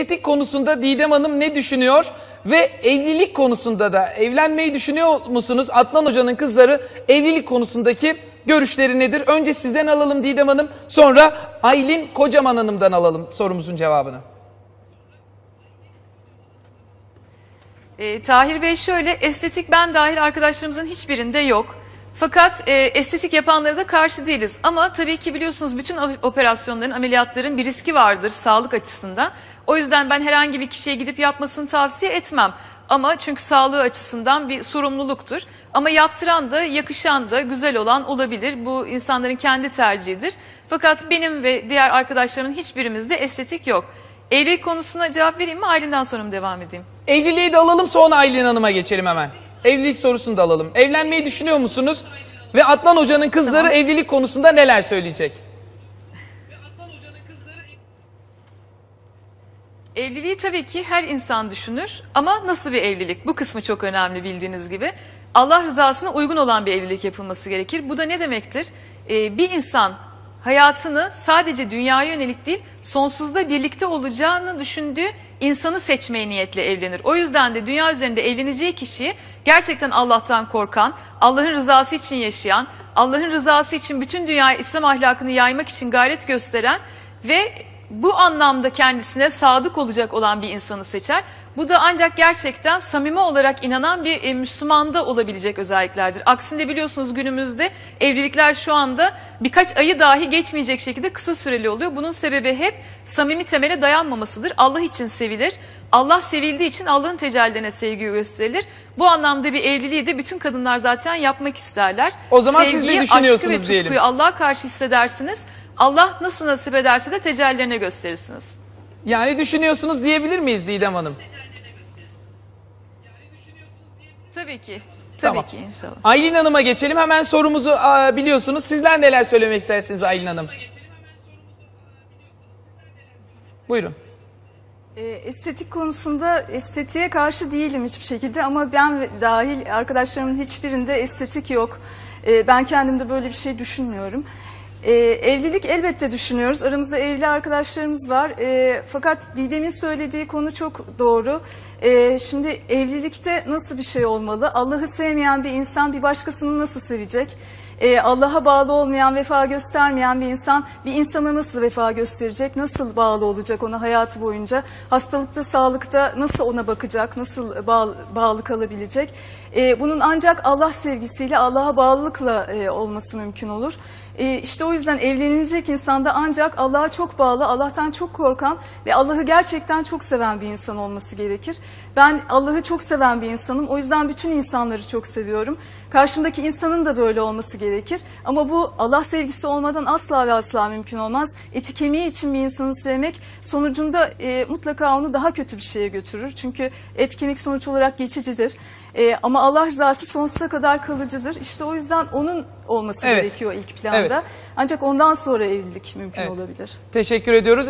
estetik konusunda Didem Hanım ne düşünüyor? Ve evlilik konusunda da evlenmeyi düşünüyor musunuz? Adnan Hoca'nın kızları evlilik konusundaki görüşleri nedir? Önce sizden alalım Didem Hanım. Sonra Aylin Kocaman Hanım'dan alalım sorumuzun cevabını. E, Tahir Bey şöyle, estetik ben dahil arkadaşlarımızın hiçbirinde yok. Fakat e, estetik yapanlara da karşı değiliz. Ama tabii ki biliyorsunuz bütün operasyonların, ameliyatların bir riski vardır sağlık açısından. O yüzden ben herhangi bir kişiye gidip yapmasını tavsiye etmem. Ama çünkü sağlığı açısından bir sorumluluktur. Ama yaptıran da, yakışan da, güzel olan olabilir. Bu insanların kendi tercihidir. Fakat benim ve diğer arkadaşlarımın hiçbirimizde estetik yok. Evlilik konusuna cevap vereyim mi? Aylin'den sonra mı devam edeyim? Evliliği de alalım sonra Aylin Hanım'a geçelim hemen. Evlilik sorusunu da alalım. Evlenmeyi düşünüyor musunuz? Ve Adnan Hoca'nın kızları evlilik konusunda neler söyleyecek? Evliliği tabii ki her insan düşünür ama nasıl bir evlilik? Bu kısmı çok önemli bildiğiniz gibi. Allah rızasına uygun olan bir evlilik yapılması gerekir. Bu da ne demektir? Ee, bir insan hayatını sadece dünyaya yönelik değil, sonsuzda birlikte olacağını düşündüğü insanı seçmeye niyetle evlenir. O yüzden de dünya üzerinde evleneceği kişiyi gerçekten Allah'tan korkan, Allah'ın rızası için yaşayan, Allah'ın rızası için bütün dünyaya İslam ahlakını yaymak için gayret gösteren ve bu anlamda kendisine sadık olacak olan bir insanı seçer. Bu da ancak gerçekten samimi olarak inanan bir e, Müslümanda olabilecek özelliklerdir. Aksinde biliyorsunuz günümüzde evlilikler şu anda birkaç ayı dahi geçmeyecek şekilde kısa süreli oluyor. Bunun sebebi hep samimi temele dayanmamasıdır. Allah için sevilir. Allah sevildiği için Allah'ın tecellilerine sevgi gösterilir. Bu anlamda bir evliliği de bütün kadınlar zaten yapmak isterler. O zaman siz de Sevgiyi, düşünüyorsunuz aşkı ve diyelim. tutkuyu Allah'a karşı hissedersiniz. Allah nasıl nasip ederse de tecellilerine gösterirsiniz. Yani düşünüyorsunuz diyebilir miyiz Didem Hanım? Tabii ki. Tabii Tamam. ki inşallah. Aylin Hanım'a geçelim. Hemen sorumuzu aa, biliyorsunuz. Sizler neler söylemek istersiniz Aylin Hanım? Buyurun. E, estetik konusunda estetiğe karşı değilim hiçbir şekilde ama ben ve dahil arkadaşlarımın hiçbirinde estetik yok. E, ben kendimde böyle bir şey düşünmüyorum. E, evlilik elbette düşünüyoruz. Aramızda evli arkadaşlarımız var. E, fakat Didem'in söylediği konu çok doğru. E, şimdi evlilikte nasıl bir şey olmalı? Allah'ı sevmeyen bir insan bir başkasını nasıl sevecek? Ee, Allah'a bağlı olmayan, vefa göstermeyen bir insan bir insana nasıl vefa gösterecek, nasıl bağlı olacak ona hayatı boyunca, hastalıkta, sağlıkta nasıl ona bakacak, nasıl bağlı, bağlı kalabilecek. Ee, bunun ancak Allah sevgisiyle, Allah'a bağlılıkla e, olması mümkün olur. Ee, işte o yüzden evlenilecek insanda ancak Allah'a çok bağlı, Allah'tan çok korkan ve Allah'ı gerçekten çok seven bir insan olması gerekir. Ben Allah'ı çok seven bir insanım. O yüzden bütün insanları çok seviyorum. Karşımdaki insanın da böyle olması gerekir. Ama bu Allah sevgisi olmadan asla ve asla mümkün olmaz. Eti kemiği için bir insanı sevmek sonucunda e, mutlaka onu daha kötü bir şeye götürür. Çünkü et kemik sonuç olarak geçicidir. E, ama Allah rızası sonsuza kadar kalıcıdır. İşte o yüzden onun olması Evet. gerekiyor ilk planda. Evet. Ancak ondan sonra evlilik mümkün Evet. olabilir. Teşekkür ediyoruz.